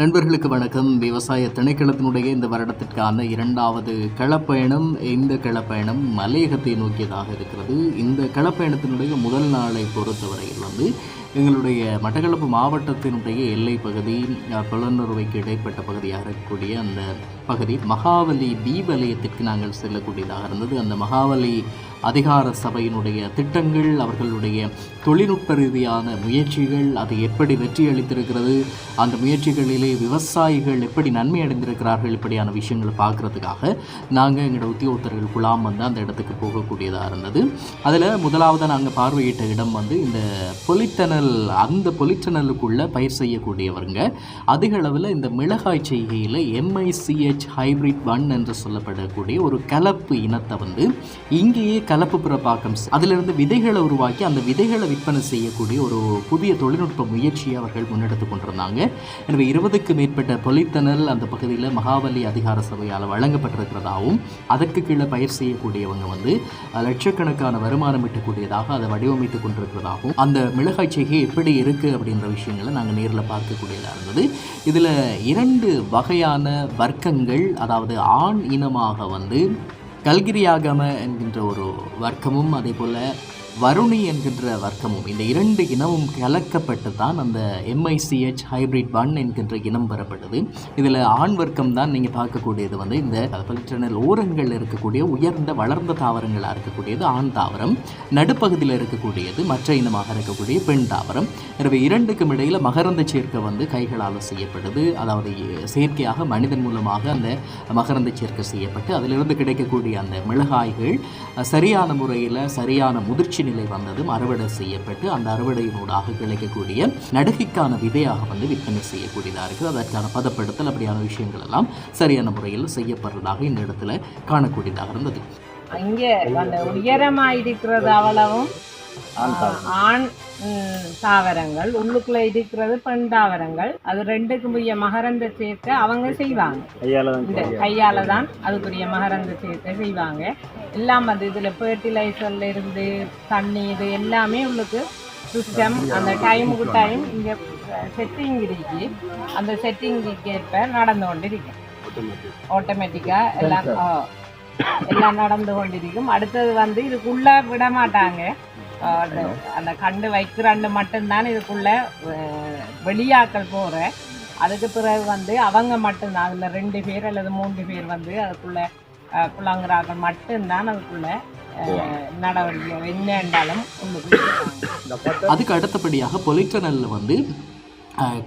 நண்பர்களுக்கு வணக்கம். விவசாய திணைக்களத்தினுடைய இந்த வருடத்திற்கான இரண்டாவது களப்பயணம் இந்த களப்பயணம் மலையகத்தை நோக்கியதாக இருக்கிறது. இந்த களப்பயணத்தினுடைய முதல் நாளை பொறுத்தவரையில் வந்து எங்களுடைய மட்டக்களப்பு மாவட்டத்தினுடைய எல்லை பகுதி புலனுறவைக்கு இடைப்பட்ட பகுதியாக இருக்கக்கூடிய அந்த பகுதி மகாவலி தீபலயத்திற்கு நாங்கள் செல்லக்கூடியதாக இருந்தது. அந்த மகாவலி அதிகார சபையினுடைய திட்டங்கள் அவர்களுடைய தொழில்நுட்ப ரீதியான முயற்சிகள் அது எப்படி வெற்றியளித்திருக்கிறது அந்த முயற்சிகளிலே விவசாயிகள் எப்படி நன்மை அடைந்திருக்கிறார்கள் இப்படியான விஷயங்களை பார்க்குறதுக்காக நாங்கள் எங்களோட உத்தியோகத்தர்கள் குழாம் வந்து அந்த இடத்துக்கு போகக்கூடியதாக இருந்தது. அதில் முதலாவது நாங்கள் பார்வையிட்ட இடம் வந்து இந்த பொலித்தனல் அந்த பொலித்தனலுக்குள்ளே பயிர் செய்யக்கூடியவருங்க. அதிக அளவில் இந்த மிளகாய் செய்கையில் எம்ஐசிஹெச் ஹைபிரிட் ஒன் என்று சொல்லப்படக்கூடிய ஒரு கலப்பு இனத்தை வந்து இங்கேயே கலப்பு பிறப்பாக்கம் அதிலிருந்து விதைகளை உருவாக்கி அந்த விதைகளை விற்பனை செய்யக்கூடிய ஒரு புதிய தொழில்நுட்ப முயற்சியை அவர்கள் முன்னெடுத்து கொண்டிருந்தாங்க. எனவே இருபதுக்கு மேற்பட்ட பொலித்தனல் அந்த பகுதியில் மகாபலி அதிகார சபையால் வழங்கப்பட்டிருக்கிறதாகவும் அதற்கு கீழே பயிர் செய்யக்கூடியவங்க வந்து லட்சக்கணக்கான வருமானம் ஈட்டக்கூடியதாக அதை வடிவமைத்து கொண்டிருக்கிறதாகவும் அந்த மிளகாய் செய்கை எப்படி இருக்குது அப்படின்ற விஷயங்களை நாங்கள் நேரில் பார்க்கக்கூடியதாக இருந்தது. இதில் இரண்டு வகையான வர்க்கங்கள் அதாவது ஆண் இனமாக வந்து கல்கிரியாகம என்கின்ற ஒரு வர்க்கமும் அதே போல் வருணி என்கின்ற வர்க்கமும் இந்த இரண்டு இனமும் கலக்கப்பட்டு தான் அந்த எம்ஐசிஹெச் ஹைபிரிட் ஒன் என்கின்ற இனம் பெறப்பட்டது. இதில் ஆண் வர்க்கம் தான் நீங்கள் பார்க்கக்கூடியது வந்து இந்த பலிட்டனல் ஓரங்களில் இருக்கக்கூடிய உயர்ந்த வளர்ந்த தாவரங்களாக இருக்கக்கூடியது ஆண் தாவரம். நடுப்பகுதியில் இருக்கக்கூடியது மற்ற இனமாக இருக்கக்கூடிய பெண் தாவரம். எனவே இரண்டுக்கும் இடையில் மகரந்த சேர்க்கை வந்து கைகளால் செய்யப்படுது அதாவது செயற்கையாக மனிதன் மூலமாக அந்த மகரந்த சேர்க்கை செய்யப்பட்டு அதிலிருந்து கிடைக்கக்கூடிய அந்த மிளகாய்கள் சரியான முறையில் சரியான முதிர்ச்சி நிலை வந்ததும் அறுவடை செய்யப்பட்டு அந்த அறுவடையினூடாக கிடைக்கக்கூடிய நடுகைக்கான விதையாக வந்து விற்பனை செய்யக்கூடியதாக இருக்குது அதற்கான பதப்படுத்தல் அப்படியான விஷயங்கள் எல்லாம் சரியான முறையில் செய்யப்படுறதாக இந்த இடத்துல காணக்கூடியதாக இருந்தது. இங்கே அந்த உயரமாக இருக்கிறது அவ்வளவும் ஆண் தாவரங்கள். உள்ளுக்குள்ள இருக்கிறது பெண் தாவரங்கள். அது ரெண்டுக்கும் உரிய மகரந்த சேர்க்கை அவங்க செய்வாங்க. இந்த கையால தான் அதுக்குரிய மகரந்த சேர்க்கை செய்வாங்க. எல்லாம் அது இதுல ஃபர்டிலைசர்ல இருந்து தண்ணி இது எல்லாமே உங்களுக்கு சிஸ்டம் அந்த டைமுக்கு டைம் இங்க செட்டிங் இருக்கு. அந்த செட்டிங்க்கு ஏற்ப நடந்து கொண்டு இருக்கு ஆட்டோமேட்டிக்கா எல்லாம் எல்லாம் நடந்து கொண்டிருக்கும். அடுத்தது வந்து இதுக்குள்ள விட மாட்டாங்க அந்த- அந்த கண்டு வைக்கிறாண்டு மட்டும்தான் இதுக்குள்ள வெளியாக்கள் போற அதுக்கு பிறகு வந்து அவங்க மட்டும்தான். அதுல ரெண்டு பேர் அல்லது மூன்று பேர் வந்து அதுக்குள்ள அஹ், புலங்குறாக்கள் மட்டும்தான் அதுக்குள்ள நடவடிக்கை. என்ன என்றாலும். அதுக்கு அடுத்தபடியாக பொலிட்டனல்ல வந்து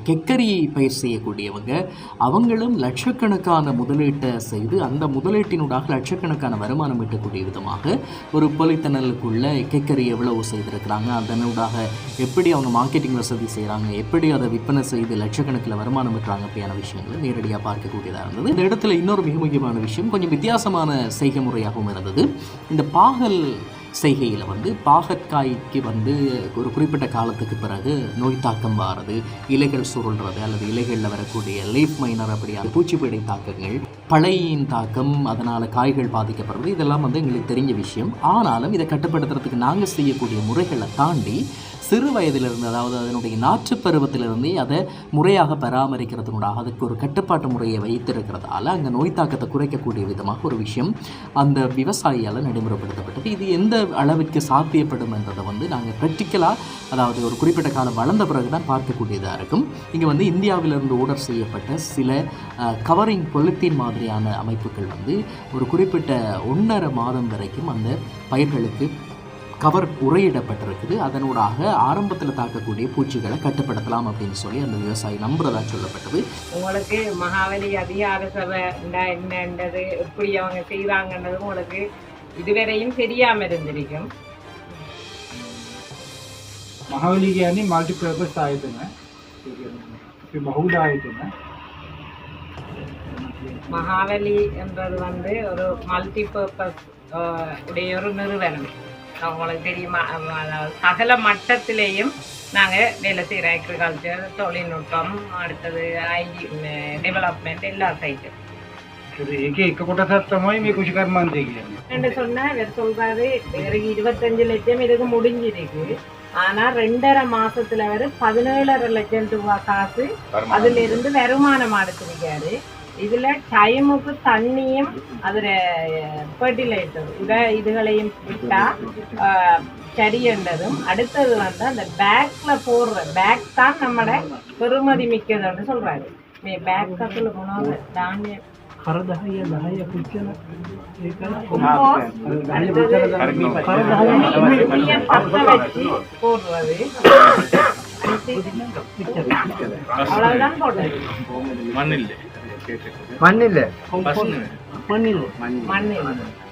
கெக்கரி பயிர் செய்யக்கூடியவங்க அவங்களும் லட்சக்கணக்கான முதலீட்டை செய்து அந்த முதலீட்டினூடாக லட்சக்கணக்கான வருமானம் ஈட்டக்கூடிய விதமாக ஒரு பொலித்தனலுக்குள்ள கெக்கரி எவ்வளவு செய்திருக்கிறாங்க அதனூடாக எப்படி அவங்க மார்க்கெட்டிங் வசதி செய்கிறாங்க எப்படி அதை விற்பனை செய்து லட்சக்கணக்கில் வருமானம் ஈட்டுறாங்க அப்படியான விஷயங்களை நேரடியாக பார்க்கக்கூடியதாக இருந்தது. இந்த இடத்துல இன்னொரு மிக முக்கியமான விஷயம் கொஞ்சம் வித்தியாசமான செய்கை முறையாகவும் இருந்தது. இந்த பாகல் செய்கையில் வந்து பாகற்காய்க்கு வந்து ஒரு குறிப்பிட்ட காலத்துக்கு பிறகு நோய் தாக்கம் வாரது இலைகள் சுருள்றது அல்லது இலைகளில் வரக்கூடிய லீப் மைனர் அப்படியான பூச்சிப்பீடை தாக்கங்கள் பழையின் தாக்கம் அதனால் காய்கள் பாதிக்கப்படுறது இதெல்லாம் வந்து எங்களுக்கு தெரிஞ்ச விஷயம். ஆனாலும் இதை கட்டுப்படுத்துறதுக்கு நாங்கள் செய்யக்கூடிய முறைகளை தாண்டி சிறு வயதிலிருந்து அதாவது அதனுடைய நாற்று பருவத்திலிருந்தே அதை முறையாக பராமரிக்கிறதுனுடாக அதுக்கு ஒரு கட்டுப்பாட்டு முறையை வைத்திருக்கிறதால அங்கே நோய் தாக்கத்தை குறைக்கக்கூடிய விதமாக ஒரு விஷயம் அந்த விவசாயியால் நடைமுறைப்படுத்தப்பட்டது. இது எந்த அளவிற்கு சாத்தியப்படும் என்றதை வந்து நாங்கள் ப்ராக்டிக்கலாக அதாவது ஒரு குறிப்பிட்ட காலம் வளர்ந்த பிறகு தான் பார்க்கக்கூடியதாக இருக்கும். இங்கே வந்து இந்தியாவிலிருந்து ஓர்டர் செய்யப்பட்ட சில கவரிங் பொலித்தீன் மாதிரியான அமைப்புகள் வந்து ஒரு குறிப்பிட்ட ஒன்றரை மாதம் வரைக்கும் அந்த பயிர்களுக்கு கவர் உரையிடப்பட்டிருக்குது அதனூடாக ஆரம்பத்தில் தாக்கக்கூடிய பூச்சிகளை கட்டுப்படுத்தலாம் அப்படின்னு சொல்லி அந்த விவசாயி நம்புறதா சொல்லப்பட்டது. உங்களுக்கு மகாவலி அதிகார சபை என்னன்றது எப்படி அவங்க செய்கிறாங்கன்றது உங்களுக்கு இதுவரையும் தெரியாமல் இருந்திருக்கும். ಮಹಾವಲಿಗೆ ಮಹಾವಲಿಗೆಯಾನಿ ಮಲ್ಟಿಪರ್ಪಸ್ ಆಯ್ತಾನೆ ಬಹುಡ ಆಯ್ತಾನೆ மகாவலி என்றது வந்து ஒரு மல்டிபர்பஸ் உடைய ஒரு நிறுவனம். அவங்களுக்கு தெரியுமா? சகல மட்டத்திலேயும் நாங்கள் வேலை செய்கிறோம் அக்ரிகல்ச்சர் தொழில்நுட்பம் அடுத்தது ஐடி டெவலப்மெண்ட் எல்லா சைட்டும் இருபத்தஞ்சு லட்சம் இதுக்கு முடிஞ்சிருக்கு. ஆனா ரெண்டரை மாசத்துல வரும் பதினேழரை லட்சம் ரூபாய் காசு அதுல இருந்து வருமானம் எடுத்திருக்காரு. இதில் டைமுக்கு தண்ணியும் அதில் ஃபர்டிலைசர் உட இதுகளையும் விட்டால் சரியன்றதும் அடுத்தது வந்து அந்த பேக்கில் போடுற பேக் தான் நம்மளோட பெருமதி மிக்கதுன்னு சொல்கிறாரு பேக் கத்தில் போனால் தானியம். போடுறது. മണ്ണില്ലേ? മണ്ണില്ലേ? മണ്ണില്ലേ? മണ്ണില്ലേ?